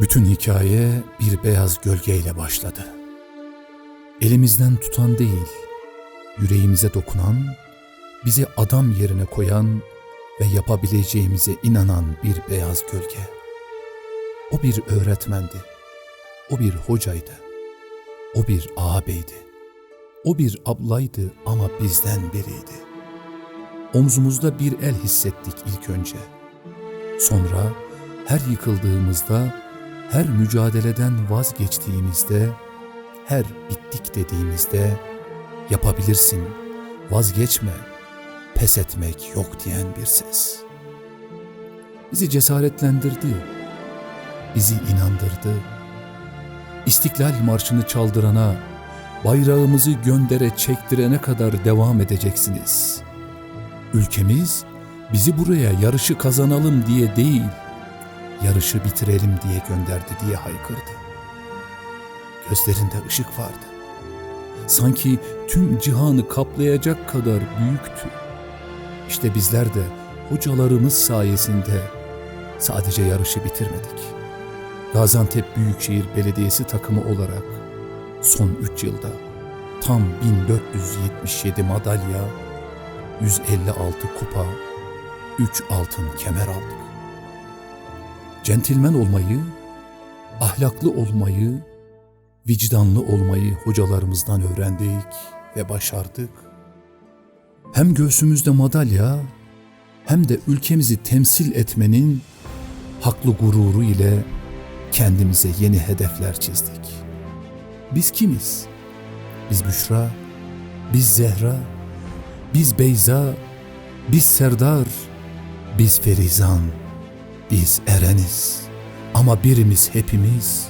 Bütün hikaye bir beyaz gölgeyle başladı. Elimizden tutan değil, yüreğimize dokunan, bizi adam yerine koyan ve yapabileceğimize inanan bir beyaz gölge. O bir öğretmendi. O bir hocaydı. O bir ağabeydi. O bir ablaydı ama bizden biriydi. Omzumuzda bir el hissettik ilk önce. Sonra her yıkıldığımızda, her mücadeleden vazgeçtiğimizde, her bittik dediğimizde yapabilirsin, vazgeçme, pes etmek yok diyen bir ses. Bizi cesaretlendirdi, bizi inandırdı. İstiklal Marşı'nı çaldırana, bayrağımızı göndere çektirene kadar devam edeceksiniz. Ülkemiz bizi buraya yarışı kazanalım diye değil, yarışı bitirelim diye gönderdi diye haykırdı. Gözlerinde ışık vardı. Sanki tüm cihanı kaplayacak kadar büyüktü. İşte bizler de hocalarımız sayesinde sadece yarışı bitirmedik. Gaziantep Büyükşehir Belediyesi takımı olarak son 3 yılda tam 1477 madalya, 156 kupa, 3 altın kemer aldık. Centilmen olmayı, ahlaklı olmayı, vicdanlı olmayı hocalarımızdan öğrendik ve başardık. Hem göğsümüzde madalya hem de ülkemizi temsil etmenin haklı gururu ile kendimize yeni hedefler çizdik. Biz kimiz? Biz Büşra, biz Zehra, biz Beyza, biz Serdar, biz Ferizan, biz Ereniz. Ama birimiz hepimiz,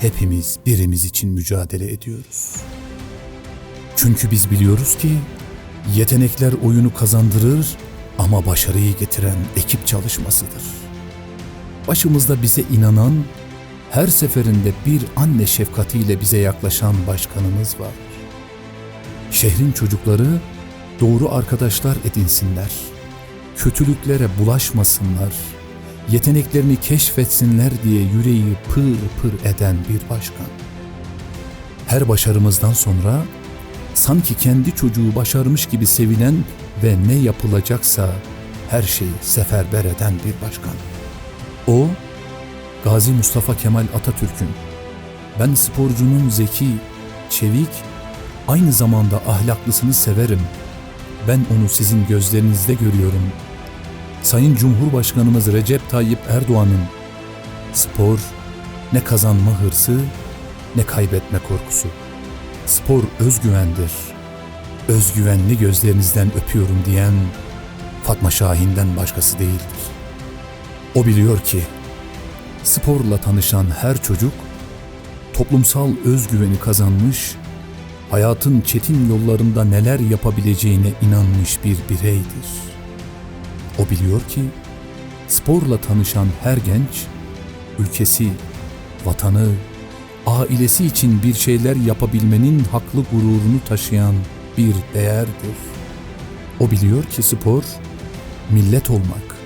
hepimiz birimiz için mücadele ediyoruz. Çünkü biz biliyoruz ki yetenekler oyunu kazandırır ama başarıyı getiren ekip çalışmasıdır. Başımızda bize inanan, her seferinde bir anne şefkatiyle bize yaklaşan başkanımız var. Şehrin çocukları doğru arkadaşlar edinsinler. Kötülüklere bulaşmasınlar. Yeteneklerini keşfetsinler diye yüreği pır pır eden bir başkan. Her başarımızdan sonra sanki kendi çocuğu başarmış gibi sevinen ve ne yapılacaksa her şeyi seferber eden bir başkan. O, Gazi Mustafa Kemal Atatürk'ün, ben sporcunun zeki, çevik, aynı zamanda ahlaklısını severim. Ben onu sizin gözlerinizde görüyorum. Sayın Cumhurbaşkanımız Recep Tayyip Erdoğan'ın spor ne kazanma hırsı ne kaybetme korkusu. Spor özgüvendir. Özgüvenli gözlerinizden öpüyorum diyen Fatma Şahin'den başkası değildir. O biliyor ki sporla tanışan her çocuk toplumsal özgüveni kazanmış, hayatın çetin yollarında neler yapabileceğine inanmış bir bireydir. O biliyor ki sporla tanışan her genç ülkesi, vatanı, ailesi için bir şeyler yapabilmenin haklı gururunu taşıyan bir değerdir. O biliyor ki spor millet olmak,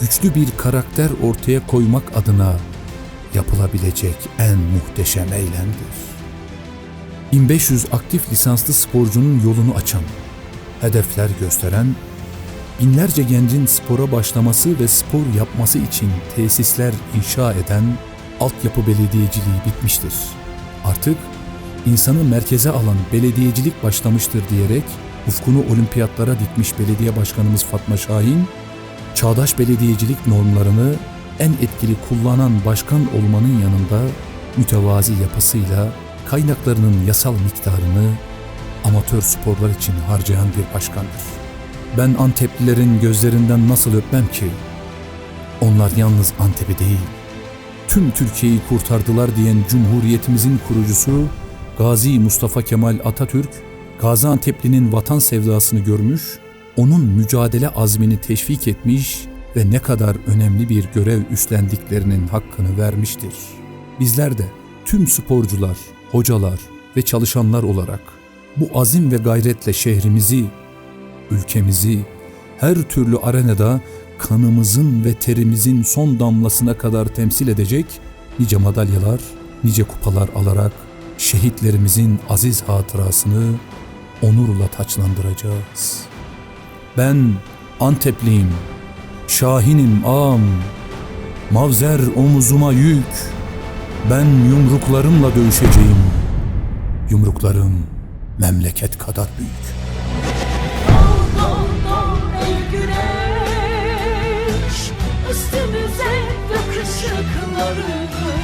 güçlü bir karakter ortaya koymak adına yapılabilecek en muhteşem eylemdir. 1500 aktif lisanslı sporcunun yolunu açan, hedefler gösteren, binlerce gencin spora başlaması ve spor yapması için tesisler inşa eden altyapı belediyeciliği bitmiştir. Artık insanı merkeze alan belediyecilik başlamıştır diyerek ufkunu olimpiyatlara dikmiş belediye başkanımız Fatma Şahin, çağdaş belediyecilik normlarını en etkili kullanan başkan olmanın yanında mütevazi yapısıyla kaynaklarının yasal miktarını amatör sporlar için harcayan bir başkandır. Ben Anteplilerin gözlerinden nasıl öpmem ki? Onlar yalnız Antep'i değil, tüm Türkiye'yi kurtardılar diyen Cumhuriyetimizin kurucusu Gazi Mustafa Kemal Atatürk, Gaziantep'linin vatan sevdasını görmüş, onun mücadele azmini teşvik etmiş ve ne kadar önemli bir görev üstlendiklerinin hakkını vermiştir. Bizler de tüm sporcular, hocalar ve çalışanlar olarak bu azim ve gayretle şehrimizi, ülkemizi her türlü arenada kanımızın ve terimizin son damlasına kadar temsil edecek, nice madalyalar, nice kupalar alarak şehitlerimizin aziz hatırasını onurla taçlandıracağız. Ben Antepliyim, Şahinim ağam, Mavzer omuzuma yük, ben yumruklarımla dövüşeceğim. Yumruklarım memleket kadar büyük. yarını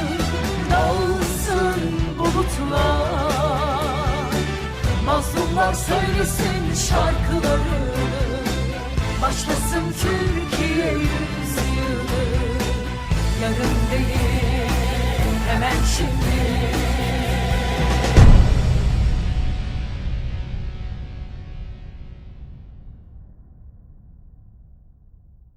Dağılsın bulutlar. Mazlumlar söylesin şarkıları Başlasın Türkiye yüzyılı. Yarın değil.